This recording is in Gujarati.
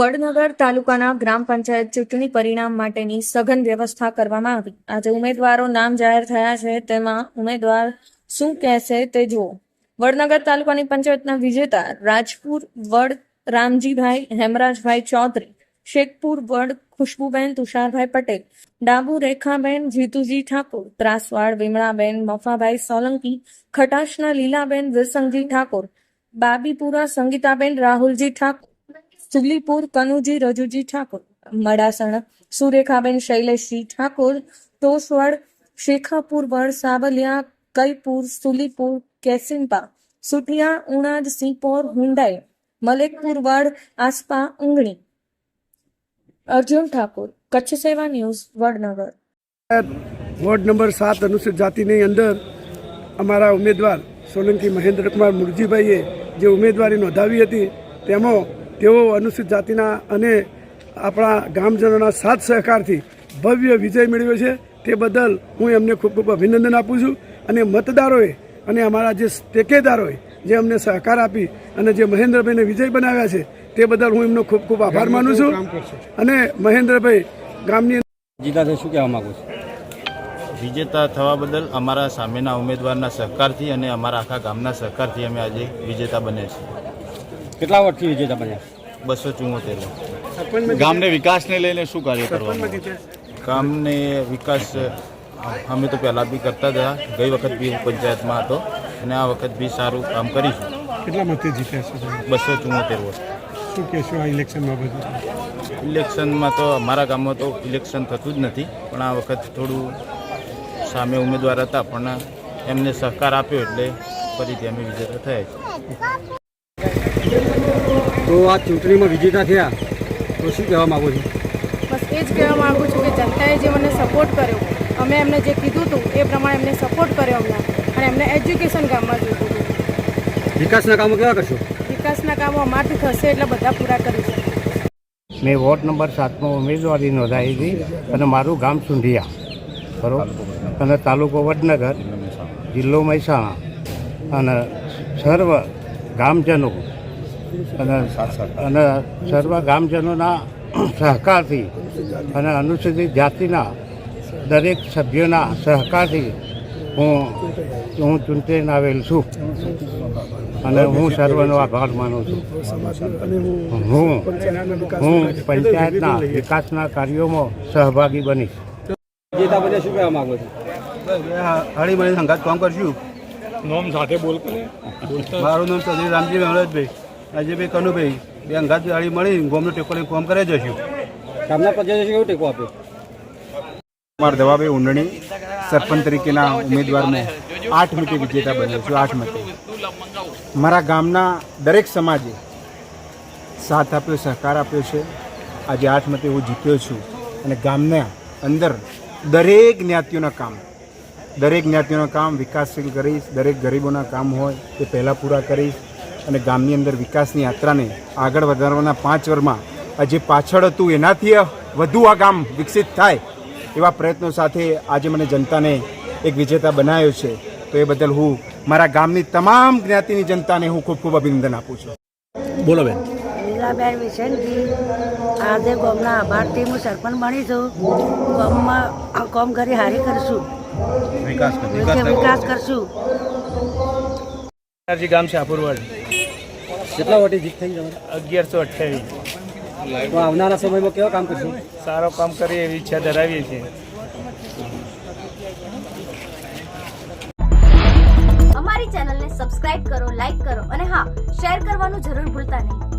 વડનગર તાલુકાના ગ્રામ પંચાયત ચૂંટણી પરિણામ માટેની સઘન વ્યવસ્થા કરવામાં આવી. આજે ઉમેદવારો નામ જાહેર થયા છે, તેમાં ઉમેદવાર શું કહેશે તે જુઓ. વડનગર તાલુકાની પંચાયતના વિજેતા રાજપુર વડ રામજીભાઈ હેમરાજભાઈ ચૌધરી, શેખપુર વડ ખુશ્બુબેન તુષારભાઈ પટેલ, ડાબુ રેખાબેન જીતુજી ઠાકોર, ત્રાસવાડ વિમળાબેન મફાભાઈ સોલંકી, ખટાશના લીલાબેન વિરસંગજી ઠાકોર, બાબીપુરા સંગીતાબેન રાહુલજી ઠાકોર સુગલીપુર કનુજી રજુજી ઠાકોર, મડાસણ સુરેખાબેન શૈલેષજી ઠાકોર ટોસવડ શેખાપુર વડ સાબલિયા કઈપુર સુલીપુર કેસિમ્પા સુટિયા ઉણાદ સિંપોર હુંડાઈ, મલેકપુર વડ આસપા ઉંગણી. અર્જુન ઠાકોર, કચ્છ સેવા ન્યૂઝ, વડનગર. વોર્ડ નંબર સાત અનુસૂચિત જાતિની અંદર અમારા ઉમેદવાર સોલંકી મહેન્દ્રકુમાર મુરજીભાઈએ જે ઉમેદવારી નોંધાવી હતી, તેમાં તેઓ અનુસૂચિત જાતિના અને આપણા ગામજનોના સાથ સહકારથી ભવ્ય વિજય મેળવ્યો છે. તે બદલ હું એમને ખૂબ ખૂબ અભિનંદન આપું છું અને મતદારોએ અને અમારા જે ટેકેદારોએ જે અમને સહકાર આપી અને જે મહેન્દ્રભાઈને વિજય બનાવ્યા છે તે બદલ હું એમનો ખૂબ ખૂબ આભાર માનું છું. અને મહેન્દ્રભાઈ ગામની જીતા શું કહેવા માંગુ છું? વિજેતા થવા બદલ અમારા સામેના ઉમેદવારના સહકારથી અને અમારા આખા ગામના સહકારથી અમે આજે વિજેતા બન્યા છીએ. કેટલા વર્ષથી છે તમારે? બસો ચુમ્મોતેર ગામને વિકાસને લઈને શું કાર્ય કરવાનું? ગામને વિકાસ અમે તો પહેલાં બી કરતા હતા. ગઈ વખત બી હું પંચાયતમાં હતો અને આ વખત બી સારું કામ કરીશું. કેટલા મતે જીત્યા છે બસો ચુમ્મોતેર વોટ શું કહેશો આ ઇલેક્શન બાબતે ઇલેક્શનમાં તો અમારા ગામમાં તો ઇલેક્શન થતું જ નથી પણ આ વખત થોડું સામે ઉમેદવાર હતા પણ એમને સહકાર આપ્યો એટલે ફરીથી અમે વિજેતા થયા છીએ. તો આ ચૂંટણીમાં વિજેતા થયા. તો શું કહેવા માગું છું? બસ એ જ કહેવા માગું છું કે જનતાએ જે મને સપોર્ટ કર્યો અમે એમને જે કીધું હતું એ પ્રમાણે એમને સપોર્ટ કર્યો અમને અને એમને એજ્યુકેશન કામમાં જોઈતું હતું. વિકાસના કામો કેવા કરશો? વિકાસના કામો અમારથી થશે એટલે બધા પૂરા કરીશું મેં વોર્ડ નંબર સાતમાં ઉમેદવારી નોંધાવી હતી અને મારું ગામ સુંઢિયા. બરોબર? અને તાલુકો વડનગર જિલ્લો મહેસાણા અને સર્વ ગામજનો અને અને સર્વ ગામજનોના સહકારથી અને અનુસૂચિત જાતિના દરેક સભ્યોના સહકારથી હું હું ચૂંટાઈને આવેલ છું. અને હું સર્વનો આભાર માનું છું. હું હું પંચાયતના વિકાસના કાર્યોમાં સહભાગી બનીશ. વિજેતા બન્યા શું કહેવા માંગુ છું? હળી મળી સંઘાત કામ કરશું. નોમ સાથે બોલ મારું નામ ચૌધરી રામજી મહેરાજભાઈ રાજયભાઈ કનુભાઈ બે અંગાત ગાડી મળી ગોમનો ટેકો લઈને કામ કરે જશું ગામના પ્રજાએ કેવો ટેકો આપ્યો. કુમાર દવાભાઈ ઊંડણી સરપંચ તરીકેના ઉમેદવારને આઠ મતે વિજેતા બન્યો છું આઠ મતે. મારા ગામના દરેક સમાજે સાથ આપ્યો સહકાર આપ્યો છે. આજે આઠ મતે હું જીત્યો છું અને ગામના અંદર દરેક જ્ઞાતિઓના કામ દરેક જ્ઞાતિઓના કામ વિકાસશીલ કરીશ દરેક ગરીબોના કામ હોય તે પહેલાં પૂરા કરીશ. અને ગામની અંદર વિકાસની યાત્રાને આગળ વધારવાના પાંચ વર્ષમાં આજે પાછળ હતું. એનાથી વધુ આ ગામ વિકસિત થાય એવા પ્રયત્નો સાથે આજે મને જનતાને એક વિજેતા બનાવ્યો છે. તો એ બદલ હું મારા ગામની તમામ જ્ઞાતિની જનતાને હું ખૂબ ખૂબ અભિનંદન આપું છું. બોલો બેન. લીલાબેન વિશેનજી આજે ગામના આભારથી હું સરપંચ બની છું. ગામમાં કામ કરી હારી કરશું. વિકાસ વિકાસ કરશું. ગામ છે આપુરવાડ કેટલા વોટે જીત થઈ તમારે? અગિયારસો અઠ્યાવીસ. તો આવનારા સમયમાં કેવા કામ કરશું? સારો કામ કરીએ એવી ઈચ્છા ધરાવીએ છીએ. અમારી ચેનલને સબસ્ક્રાઇબ કરો લાઈક કરો અને હા શેર કરવાનું જરૂર ભૂલતા નહીં.